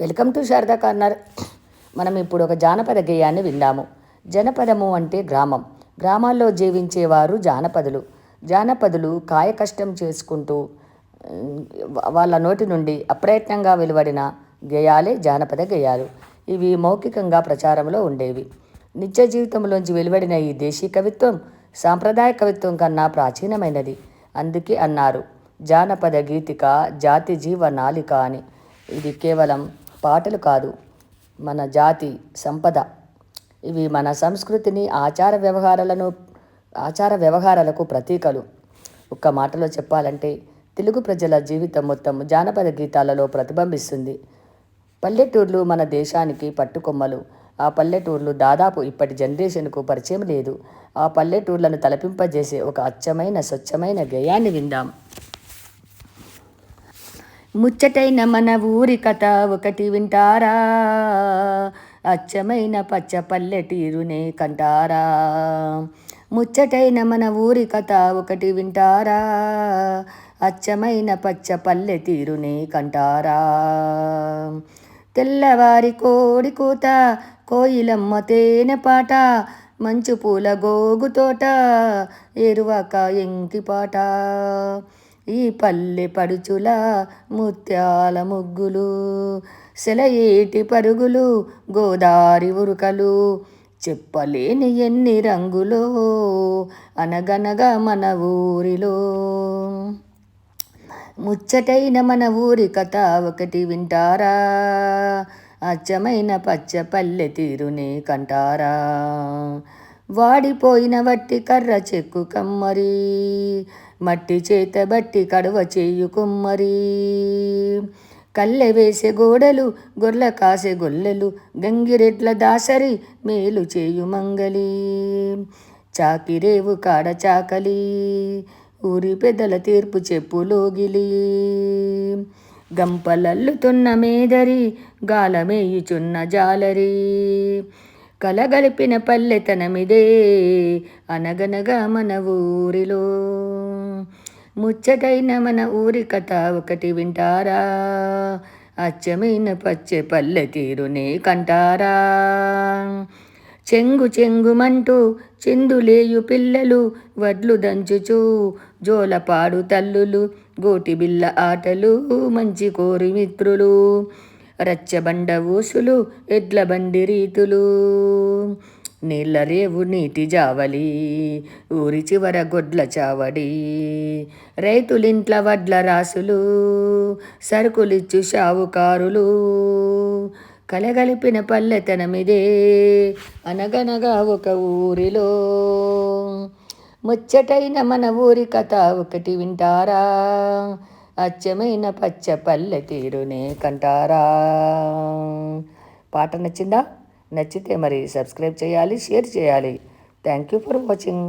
Welcome to Sharada corner. మనం ఇప్పుడు ఒక జానపద గేయాన్ని విందాము. జనపదము అంటే గ్రామం. గ్రామాల్లో జీవించేవారు జానపదులు. జానపదులు కాయ కష్టం చేసుకుంటూ వాళ్ళ నోటి నుండి అప్రయత్నంగా వెలువడిన గేయాలే జానపద గేయాలు. ఇవి మౌఖికంగా ప్రచారంలో ఉండేవి. నిత్య జీవితంలోంచి వెలువడిన ఈ దేశీ కవిత్వం సాంప్రదాయ కవిత్వం కన్నా ప్రాచీనమైనది. అందుకే అన్నారు జానపద గీతిక జాతి జీవనాలిక అని. ఇది కేవలం పాటలు కాదు. మన జాతి సంపద. ఇవి మన సంస్కృతిని ఆచార వ్యవహారాలను ఆచార వ్యవహారాలకు ప్రతీకలు. ఒక్క మాటలో చెప్పాలంటే తెలుగు ప్రజల జీవితం మొత్తం జానపద గీతాలలో ప్రతిబింబిస్తుంది. పల్లెటూర్లు మన దేశానికి పట్టుకొమ్మలు. ఆ పల్లెటూర్లు దాదాపు ఇప్పటి జనరేషన్కు పరిచయం లేదు. ఆ పల్లెటూర్లను తలపింపజేసే ఒక అచ్చమైన స్వచ్ఛమైన గేయాన్ని విందాం. ముచ్చటైన మన ఊరి కథ ఒకటి వింటారా? అచ్చమైన పచ్చ పల్లెటీరునే కంటారా? ముచ్చటైన మన ఊరి కథ ఒకటి వింటారా? అచ్చమైన పచ్చ పల్లె తీరునే కంటారా? తెల్లవారి కోడి కూత కోయిలమ్మ తేనె పాట మంచు పూల గోగు తోట ఎరువక ఎంకి పాట. ఈ పల్లె పడుచుల ముత్యాల ముగ్గులు సెలయేటి పరుగులు గోదారి ఉరుకలు చెప్పలేని ఎన్ని రంగులో అనగనగా మన ఊరిలో. ముచ్చటైన మన ఊరి కథ ఒకటి వింటారా? అచ్చమైన పచ్చ పల్లె తీరుని కంటారా? వాడిపోయిన వట్టి కర్ర చెక్కు కమ్మరి. మట్టి చేత బట్టి కడువ చేయు కుమ్మరి. కల్లె వేసే గోడలు గొర్ల కాసే గొల్లెలు గంగిరెడ్ల దాసరి మేలు చేయు మంగలి. చాకిరేవు కాడ చాకలి ఊరి పెద్దల తీర్పు చెప్పు లోగిలి. గంపలల్లుతున్న మేదరి గాలమేయుచున్న జాలరీ. కలగలిపిన పల్లెతనమిదే. అనగనగా మన ఊరిలో ముచ్చటైన మన ఊరి కథ ఒకటి వింటారా? అచ్చమైన పచ్చే పల్లె తీరునే కంటారా? చెంగు చెంగుమంటూ చిందులేయు పిల్లలు వడ్లు దంచుచూ జోలపాడు తల్లులు గోటి బిల్ల ఆటలు మంచి కోరి మిత్రులు. రచ్చబండ ఊసులు ఎడ్ల బండి రీతులు. నీళ్ళ రేవు నీటి జావలి ఊరి చివర గొడ్ల చావడి. రైతులింట్ల వడ్ల రాసులు సరుకులిచ్చు షావుకారులు. కలగలిపిన పల్లెతనమిదే అనగనగా ఒక ఊరిలో. ముచ్చటైన మన ఊరి కథ ఒకటి వింటారా? అచ్చమైన పచ్చ పల్లె తీరునే కంటారా. పాట నచ్చిందా? నచ్చితే మరి సబ్స్క్రైబ్ చేయాలి షేర్ చేయాలి. Thank you for watching